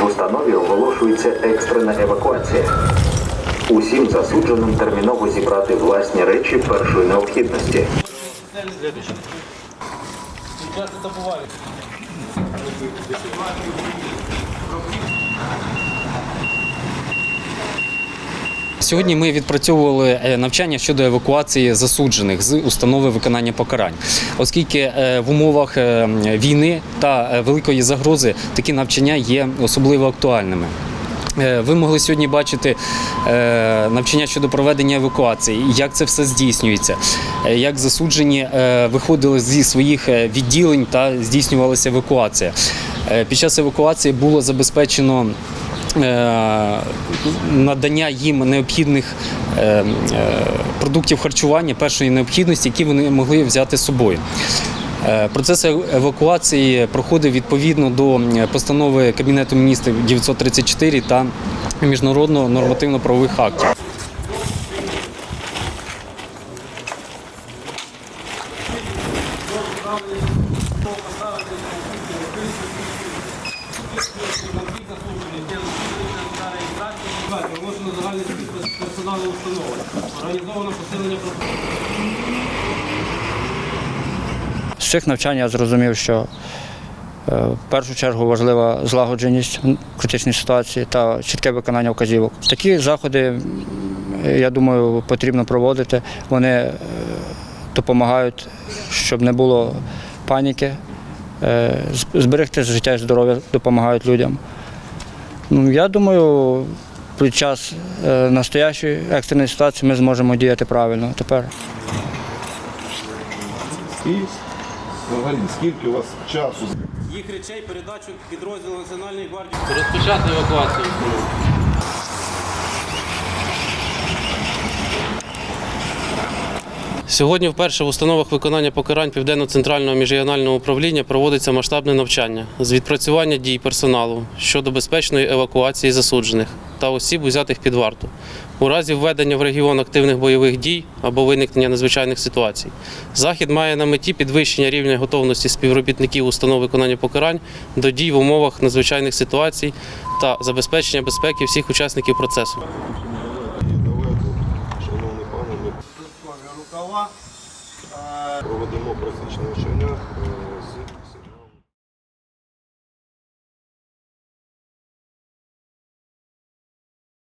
В установі оголошується екстрена евакуація. Усім засудженим терміново зібрати власні речі першої необхідності. Сьогодні ми відпрацьовували е, навчання щодо евакуації засуджених з установи виконання покарань, оскільки е, в умовах е, війни та великої загрози такі навчання є особливо актуальними. Ви могли сьогодні бачити навчання щодо проведення евакуації, як це все здійснюється, як засуджені виходили зі своїх відділень та здійснювалася евакуація. Під час евакуації було забезпечено надання їм необхідних е, е, продуктів харчування першої необхідності, які вони могли взяти з собою. Е, Процес евакуації проходив відповідно до е, постанови Кабінету міністрів 934 та міжнародного нормативно-правових актів. Оголошено загальний персоналу установи. Організовано посилення З цих навчань я зрозумів, що е, в першу чергу важлива злагодженість в критичній ситуації та чітке виконання вказівок. Такі заходи, я думаю, потрібно проводити. Вони е, допомагають, щоб не було паніки, е, зберегти життя і здоров'я допомагають людям. Ну, я думаю, під час е, настоящої екстреної ситуації ми зможемо діяти правильно тепер. І взагалі, скільки у вас часу? їх речей передачу підрозділу Національної гвардії. Розпочати евакуацію. Сьогодні вперше в установах виконання покарань Південно-центрального міжрегіонального управління проводиться масштабне навчання з відпрацювання дій персоналу щодо безпечної евакуації засуджених та осіб, узятих під варту. У разі введення в регіон активних бойових дій або виникнення надзвичайних ситуацій. Захід має на меті підвищення рівня готовності співробітників установ виконання покарань до дій в умовах надзвичайних ситуацій та забезпечення безпеки всіх учасників процесу. Проведемо практичне навчання. Е,